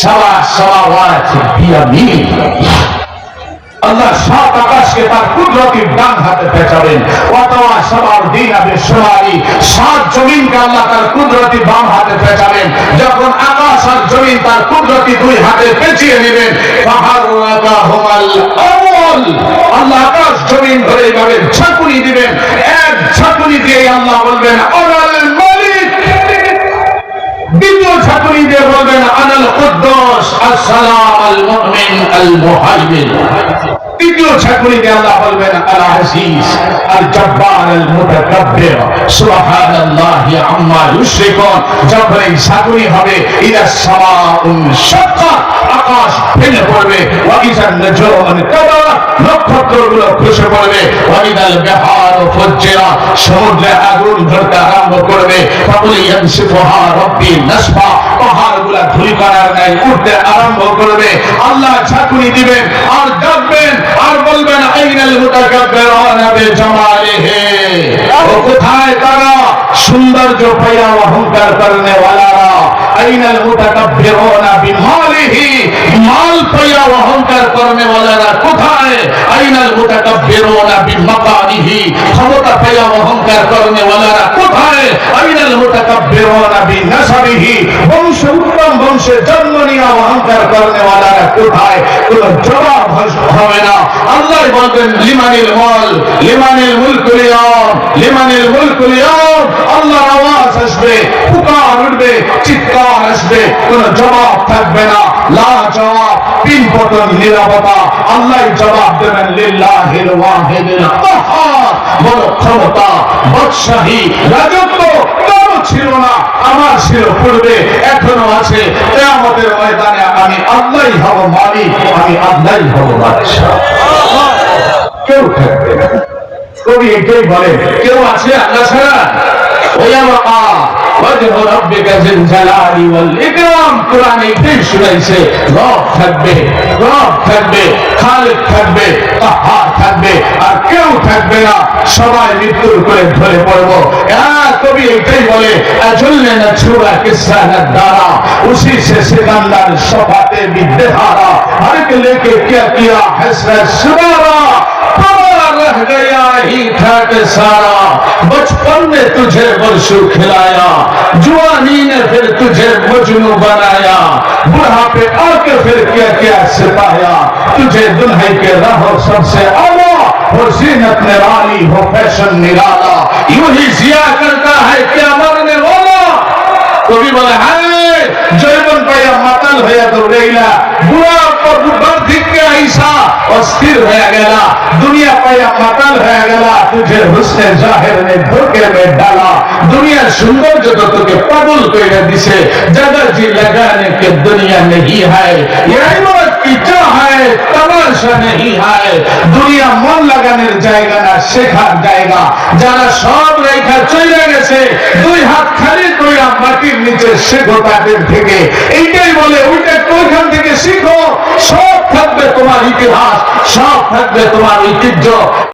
সারা সারাওয়াত বিয়ামিন। আল্লাহ আকাশকে তার কুদরতি ডান হাতে পেঁচাবেন। অথবা সবার দিন সাত জমিনকে আল্লাহ তার কুদরতি বাম হাতে পেঁচাবেন। যখন আকাশ আর জমিন তার কুদরতি দুই হাতে পেঁচিয়ে নেবেন আল্লাহ আকাশ, জমিন ধরে এইভাবে ঝাঁকুনি দিবেন। এক ঝাঁকুনি দিয়ে আল্লাহ বলবেন দ্বিতীয় ঝাঁকুনি দিয়ে বলবেন কুদ্দুস আসসালাম আল মুমিন আল মুহাইমিন তৃতীয় ঝাঁকুনি আল্লাহ আকাশ ভেঙে পড়বে। নক্ষত্রগুলো খসে পড়বে। ওয়া ইদাল বিহার ফুজ্জিরাত সমুদ্রে আগুন ধরতে আরম্ভ করবে। ফাকুল ইয়ানসিফুহা রব্বি নাসফা পাহাড়গুলা ধুলি করার ন্যায় উঠতে আরম্ভ করবে। আল্লাহ ঝাঁকুনি দিবেন, আর ডাকবেন, আর বলবেন, আইনাল বিজামালিহি। ও কোথায় তারা? সৌন্দর্য পাইয়া অহংকার করনে আইনাল মুতাকাব্বিরুনা মাল পাইয়া অহংকার করনে ওয়ালারা কোথায়? আইনাল মুতাকাব্বিরুনা বিমাকানিহি ক্ষমতা পাইয়া অহংকার করনে ওয়ালারা কোথায়? আইনাল মুতাকাব্বিরুনা বিনাসাবিহি। বংশ উত্তম বংশে জন্ম নিয়ে অহংকার করনে ওয়ালারা কোথায়? কোনো জবাব হবে না। আল্লাহ বলবেন, লিমানিল মল, লিমানিল মুলকুল ইয়াম, লিমানিল মুলকুল ইয়াম। আল্লাহর আসবে পুকার উঠবে, চিৎকার আসবে, কোনো জবাব থাকবে না। লা জবাব তিন পতন আল্লাহ জবাব দেবেন ক্ষমতা রাজত্ব ছিল না, আমার ছিল পূর্বে, এখনও আছে। কিয়ামতের ময়দানে আমি আল্লাহই হব মালিক, আমি আল্লাহই হব বাদশাহ। কেউ থাকবে কবি বলে, কেউ আছে আল্লাহ ছাড়া? ওয়াবা ওয়াজহু রাব্বিকা জিল জালালি ওয়াল ইকরাম কোরআন এটাই শুনাইছে রব থাকবে রব থাকবে খালিক থাকবে কাহার থাকবে আর কেউ থাকবে না সবাই মৃত্যুর করে ধরে পড়বো হ্যাঁ কবি এটাই বলে আজুল্লে না ছুরা কিসা না দারা उसी से सिकंदर शफाते विद्यारा हर के लेके क्या किया हसरत सुनारा तुम्हारा रह गया ही था के सारा بچپن نے تجھے برسو کھلایا، جوانی نے پھر تجھے مجنو بنایا بڑھاپے آ کے پھر کیا کیا سپایا، تجھے دنہی کے راہو سب سے آلہ اور زینت نے رانی ہو فیشن نرالا یوں ہی زیا کرتا ہے کیا مرنے والا تو بھی بولے ہے جیون پہ یہ متل ہے تو ریلہ দুনিয়া মন লাগানোর জায়গা না, শেখার জায়গা। যারা সব রেখা চলে গেছে, দুই হাত খালি কইরা মাটির নিচে শেখো তাদের থেকে। এই ইতিহাস সব থাকবে তোমার ঐতিহ্য।